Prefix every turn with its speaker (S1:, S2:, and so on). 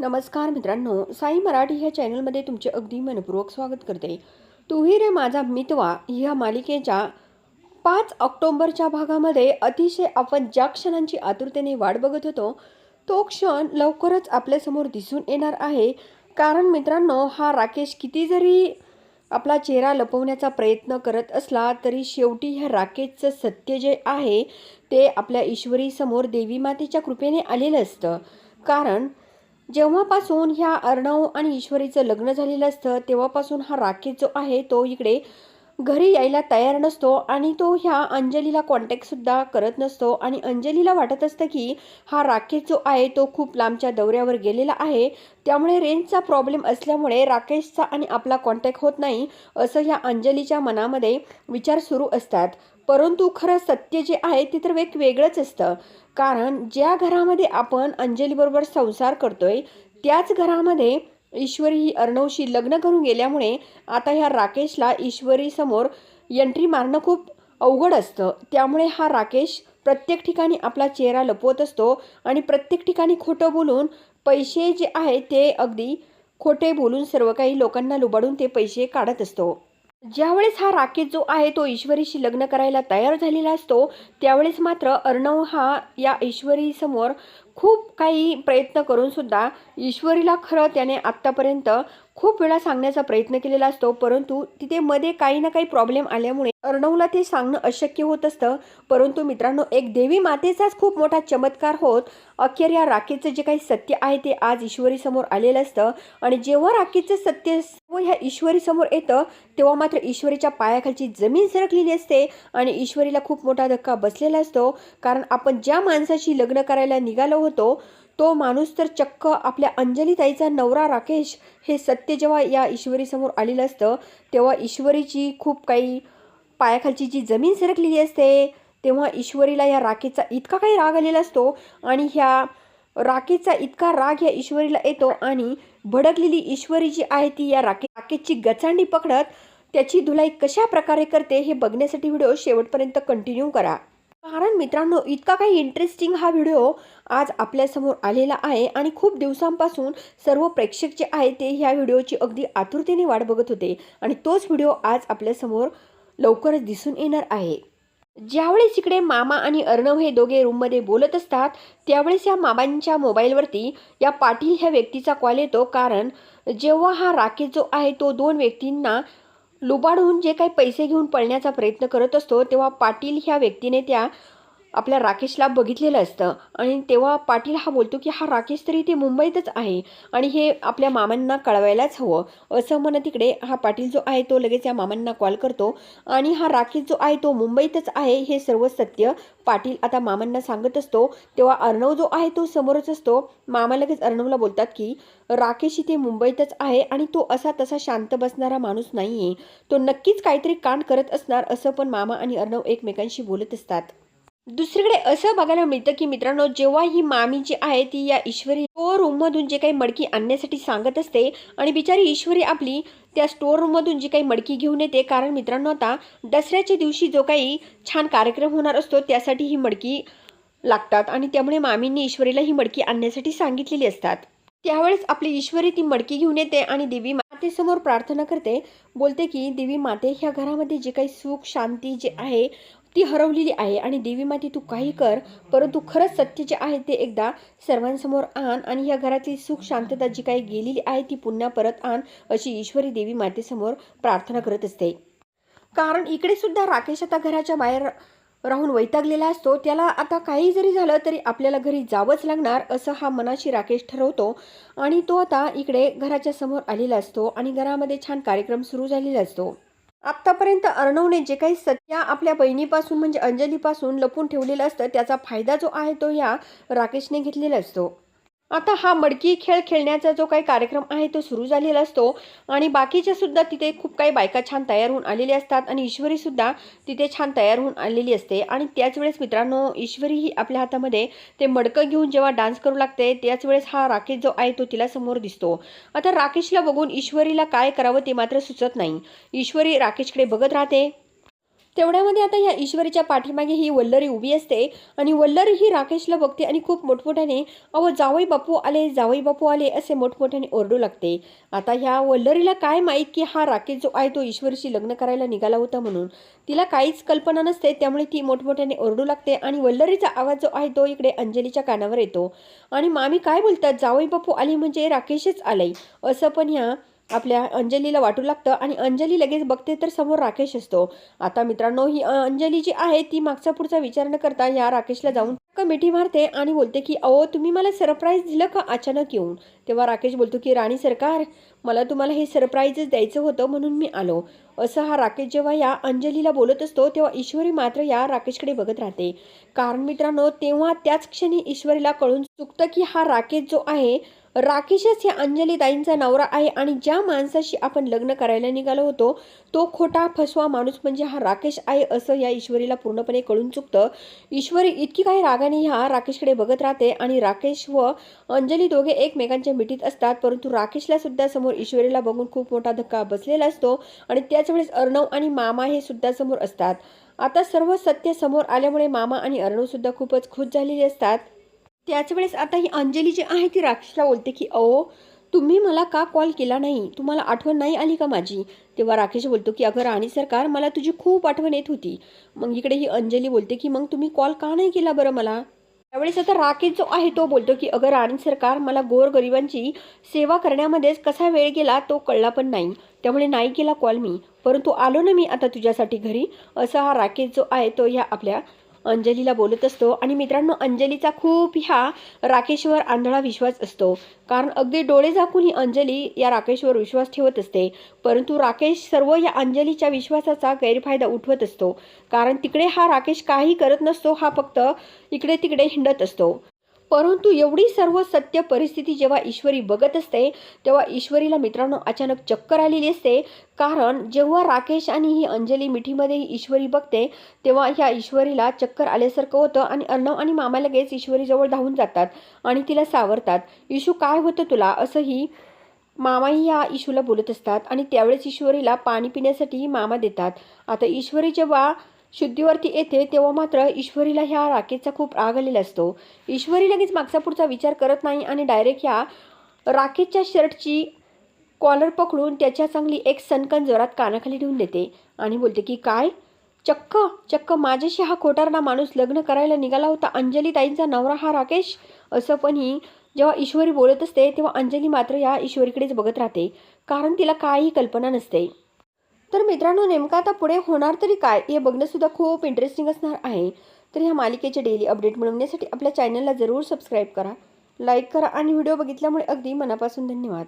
S1: नमस्कार मित्रांनो साई मराठी ह्या चॅनलमध्ये तुमचे अगदी मनपूर्वक स्वागत करते. तुही रे माझा मितवा ह्या मालिकेच्या पाच ऑक्टोंबरच्या भागामध्ये अतिशय आपण ज्या क्षणांची आतुरतेने वाट बघत होतो तो क्षण लवकरच आपल्यासमोर दिसून येणार आहे. कारण मित्रांनो हा राकेश किती जरी आपला चेहरा लपवण्याचा प्रयत्न करत असला तरी शेवटी ह्या राकेशचं सत्य जे आहे ते आपल्या ईश्वरीसमोर देवीमातेच्या देवी मातेच्या कृपेने आलेलं असतं. कारण जेव्हापासून ह्या अर्णव आणि ईश्वरीचं लग्न झालेलं असतं तेव्हापासून हा राकेश जो आहे तो इकडे घरी यायला तयार नसतो आणि तो ह्या अंजलीला कॉन्टॅक्टसुद्धा करत नसतो. आणि अंजलीला वाटत असतं की हा राकेश जो आहे तो खूप लांबच्या दौऱ्यावर गेलेला आहे. त्यामुळे रेंजचा प्रॉब्लेम असल्यामुळे राकेशचा आणि आपला कॉन्टॅक्ट होत नाही असं ह्या अंजलीच्या मनामध्ये विचार सुरू असतात. परंतु खरं सत्य जे आहे ते तर एक वेगळंच असतं. कारण ज्या घरामध्ये आपण अंजलीबरोबर संसार करतोय त्याच घरामध्ये ईश्वरी ही अर्णवशी लग्न करून गेल्यामुळे आता ह्या राकेशला ईश्वरीसमोर एंट्री मारणं खूप अवघड असतं. त्यामुळे हा राकेश प्रत्येक ठिकाणी आपला चेहरा लपवत असतो आणि प्रत्येक ठिकाणी खोटं बोलून पैसे जे आहे ते अगदी खोटे बोलून सर्व काही लोकांना लुबाडून ते पैसे काढत असतो. ज्यावेळेस हा राकेश जो आहे तो ईश्वरीशी लग्न करायला तयार झालेला असतो त्यावेळेस मात्र अर्णव हा या ईश्वरीसमोर खूप काही प्रयत्न करून सुद्धा ईश्वरीला खरं त्याने आत्तापर्यंत खूप वेळा सांगण्याचा प्रयत्न केलेला असतो. परंतु तिथे मध्ये काही ना काही प्रॉब्लेम आल्यामुळे अर्णवला ते सांगणं अशक्य होत असतं. परंतु मित्रांनो एक देवी मातेचाच खूप मोठा चमत्कार होत अखेर या राखेचं जे काही सत्य आहे ते आज ईश्वरीसमोर आलेलं असतं. आणि जेव्हा राखेचं सत्य ह्या ईश्वरी समोर येतं तेव्हा मात्र ईश्वरीच्या पायाखालची जमीन सरकलेली असते आणि ईश्वरीला खूप मोठा धक्का बसलेला असतो. कारण आपण ज्या माणसाशी लग्न करायला निघालो होतो तो माणूस तर चक्क आपल्या अंजलीताईचा नवरा राकेश हे सत्य जेव्हा या ईश्वरीसमोर आलेलं असतं तेव्हा ईश्वरीची खूप काही पायाखालची जी जमीन सरकलेली असते तेव्हा ईश्वरीला या राखेचा इतका काही राग आलेला असतो आणि ह्या राखेचा इतका राग या ईश्वरीला येतो आणि भडकलेली ईश्वरी जी आहे ती या राके राकेशची गचांडी पकडत त्याची धुलाई कशा प्रकारे करते हे बघण्यासाठी व्हिडिओ शेवटपर्यंत कंटिन्यू करा. कारण मित्रांनो इतका काही इंटरेस्टिंग हा व्हिडिओ आज आपल्यासमोर आलेला आहे आणि खूप दिवसांपासून सर्व प्रेक्षक जे आहे ते ह्या व्हिडिओची अगदी आतुरतेने वाट बघत होते आणि तोच व्हिडिओ आज आपल्यासमोर लवकरच दिसून येणार आहे. ज्यावेळेस इकडे मामा आणि अर्णव हे दोघे रूममध्ये बोलत असतात त्यावेळेस या मामांच्या मोबाईलवरती या पाटील ह्या व्यक्तीचा कॉल येतो. कारण जेव्हा हा राकेश जो आहे तो दोन व्यक्तींना लुबाडून जे काही पैसे घेऊन पळण्याचा प्रयत्न करत असतो तेव्हा पाटील ह्या व्यक्तीने त्या आपल्या राकेशला बघितलेलं असतं. आणि तेव्हा पाटील हा बोलतो की हा राकेश तरी ते मुंबईतच आहे. आणि हे आपल्या मामांना कळवायलाच हवं. असं म्हणत तिकडे हा पाटील जो आहे तो लगेच या मामांना कॉल करतो. आणि हा राकेश जो आहे तो मुंबईतच आहे हे सर्व सत्य पाटील आता मामांना सांगत असतो. तेव्हा अर्णव जो आहे तो समोरच असतो. मामा लगेच अर्णवला बोलतात की राकेश इथे मुंबईतच आहे आणि तो असा तसा शांत बसणारा माणूस नाही आहे तो नक्कीच काहीतरी कांड करत असणार असं पण मामा आणि अर्णव एकमेकांशी बोलत असतात. दुसरीकडे असं बघायला मिळतं की मित्रांनो जेव्हा ही मामी जी आहे ती या ईश्वरी स्टोर रूममधून जे काही मडकी आणण्यासाठी सांगत असते आणि बिचारी ईश्वरी आपली त्या स्टोर रूममधून जी काही मडकी घेऊन येते कारण मित्रांनो आता दसऱ्याच्या दिवशी जो काही छान कार्यक्रम होणार असतो त्यासाठी ही मडकी लागतात आणि त्यामुळे मामींनी ईश्वरीला ही मडकी आणण्यासाठी सांगितलेली असतात. त्यावेळेस आपली ईश्वरी ती मडकी घेऊन येते आणि देवी मातेसमोर प्रार्थना करते बोलते की देवी माते ह्या घरामध्ये जे काही सुख शांती जे आहे ती हरवलेली आहे आणि देवी माती तू काही कर परंतु खरंच सत्य जे आहे ते एकदा सर्वांसमोर आण आणि या घरातली सुख शांतता जी काही गेलेली आहे ती पुन्हा परत आण अशी ईश्वरी देवी मातेसमोर प्रार्थना करत असते. कारण इकडे सुद्धा राकेश आता घराच्या बाहेर राहून वैतागलेला असतो. त्याला आता काही जरी झालं तरी आपल्याला घरी जावंच लागणार असं हा मनाशी राकेश ठरवतो. आणि तो आता इकडे घराच्या समोर आलेला असतो आणि घरामध्ये छान कार्यक्रम सुरू झालेला असतो. आत्तापर्यंत अर्णवने जे काही सत्या आपल्या बहिणीपासून म्हणजे अंजलीपासून लपून ठेवलेलं असतं त्याचा फायदा जो आहे तो ह्या राकेशने घेतलेला असतो. आता हा मडकी खेळ खेळण्याचा जो काही कार्यक्रम आहे तो सुरू झालेला असतो. आणि बाकीच्या सुद्धा तिथे खूप काही बायका छान तयार होऊन आलेल्या असतात. आणि ईश्वरी सुद्धा तिथे छान तयार होऊन आलेली असते. आणि त्याच वेळेस मित्रांनो ईश्वरी ही आपल्या हातामध्ये ते मडकं घेऊन जेव्हा डान्स करू लागते त्याच वेळेस हा राकेश जो आहे तो तिला समोर दिसतो. आता राकेशला बघून ईश्वरीला काय करावं ते मात्र सुचत नाही. ईश्वरी राकेशकडे बघत राहते. तेवढ्यामध्ये आता ह्या ईश्वरीच्या पाठीमागे ही वल्लरी उभी असते आणि वल्लरी ही राकेशला बघते आणि खूप मोठमोठ्याने अहो जावई बापू आले जावई बापू आले असे मोठमोठ्याने ओरडू लागते. आता ह्या वल्लरीला काय माहीत की हा राकेश जो आहे तो ईश्वरीशी लग्न करायला निघाला होता म्हणून. तिला काहीच कल्पना नसते त्यामुळे ती मोठमोठ्याने ओरडू लागते आणि वल्लरीचा आवाज जो आहे तो इकडे अंजलीच्या कानावर येतो. आणि मामी काय बोलतात जावई बापू आले म्हणजे राकेशच आलाय. असं पण ह्या आपल्या अंजलीला वाटू लागतं आणि अंजली लगेच बघते तर समोर राकेश असतो. आता मित्रांनो ही अंजली जी आहे ती मागचा पुढचा विचार न करता या राकेशला जाऊन का मिठी मारते आणि बोलते की अहो तुम्ही मला सरप्राईज दिलं का अचानक येऊन? तेव्हा राकेश बोलतो की राणी सरकार मला तुम्हाला हे सरप्राईजच द्यायचं होतं म्हणून मी आलो. असं हा राकेश जेव्हा या अंजलीला बोलत असतो तेव्हा ईश्वरी मात्र या राकेशकडे बघत राहते. कारण मित्रांनो तेव्हा त्याच क्षणी ईश्वरीला कळून चुकतं की हा राकेश जो आहे राकेशच हे अंजलीताईंचा नवरा आहे आणि ज्या माणसाशी आपण लग्न करायला निघालो होतो तो खोटा फसवा माणूस म्हणजे हा राकेश आहे असं या ईश्वरीला पूर्णपणे कळून चुकतं. ईश्वरी इतकी काही रागाने ह्या राकेशकडे बघत राहते आणि राकेश व अंजली दोघे एकमेकांच्या मिठीत असतात परंतु राकेशला सुद्धा समोर ईश्वरीला बघून खूप मोठा धक्का बसलेला असतो आणि त्याच वेळेस अर्णव आणि मामा हे सुद्धा समोर असतात. आता सर्व सत्य समोर आल्यामुळे मामा आणि अर्णव सुद्धा खूपच खुश झालेले असतात. त्याच वेळेस आता ही अंजली जी आहे ती राकेशला बोलते की अहो तुम्ही मला का कॉल केला नाही? तुम्हाला आठवण नाही आली का माझी? तेव्हा राकेश बोलतो की अगं राणी सरकार मला तुझी खूप आठवण येत होती. मग इकडे ही अंजली बोलते की मग तुम्ही कॉल का नाही केला बरं मला? त्यावेळेस आता राकेश जो आहे तो बोलतो की अगं राणी सरकार मला गोरगरिबांची सेवा करण्यामध्येच कसा वेळ गेला तो कळला पण नाही. त्यामुळे नाही केला कॉल मी. परंतु आलो ना मी आता तुझ्यासाठी घरी. असा हा राकेश जो आहे तो ह्या आपल्या अंजलीला बोलत असतो. आणि मित्रांनो अंजलीचा खूप ह्या राकेशवर आंधळा विश्वास असतो. कारण अगदी डोळे झाकून ही अंजली या राकेशवर विश्वास ठेवत असते. परंतु राकेश सर्व या अंजलीच्या विश्वासाचा गैरफायदा उठवत असतो. कारण तिकडे हा राकेश काही करत नसतो हा फक्त इकडे तिकडे हिंडत असतो. परंतु एवढी सर्व सत्य परिस्थिती जेव्हा ईश्वरी बघत असते तेव्हा ईश्वरीला मित्रांनो अचानक चक्कर आलेली असते. कारण जेव्हा राकेश आणि ही अंजली मिठीमध्ये ही ईश्वरी बघते तेव्हा ह्या ईश्वरीला चक्कर आल्यासारखं होतं आणि अर्णव आणि मामा लगेच ईश्वरीजवळ धावून जातात आणि तिला सावरतात. इशू काय होतं तुला? असंही मामाही या इशूला बोलत असतात आणि त्यावेळेस ईश्वरीला पाणी पिण्यासाठी मामा देतात. आता ईश्वरी जेव्हा शुद्धीवरती येते तेव्हा मात्र ईश्वरीला ह्या राकेशचा खूप राग आलेला असतो. ईश्वरी लगेच मागचा पुढचा विचार करत नाही आणि डायरेक्ट ह्या राकेशच्या शर्टची कॉलर पकडून त्याच्या चांगली एक सनकन जोरात कानाखाली ठेवून देते आणि बोलते की काय? चक्क चक्क माझ्याशी हा खोटारडा माणूस लग्न करायला निघाला होता अंजली ताईंचा नवरा हा राकेश? असं पण ही जेव्हा ईश्वरी बोलत असते तेव्हा अंजली मात्र या ईश्वरीकडेच बघत राहते. कारण तिला काही कल्पना नसते. तर मित्रांनो नेमकं आता पुढे होणार तरी काय हे बघणंसुद्धा खूप इंटरेस्टिंग असणार आहे. तर ह्या मालिकेचे डेली अपडेट मिळवण्यासाठी आपल्या चॅनलला जरूर सबस्क्राईब करा लाईक करा आणि व्हिडिओ बघितल्यामुळे अगदी मनापासून धन्यवाद.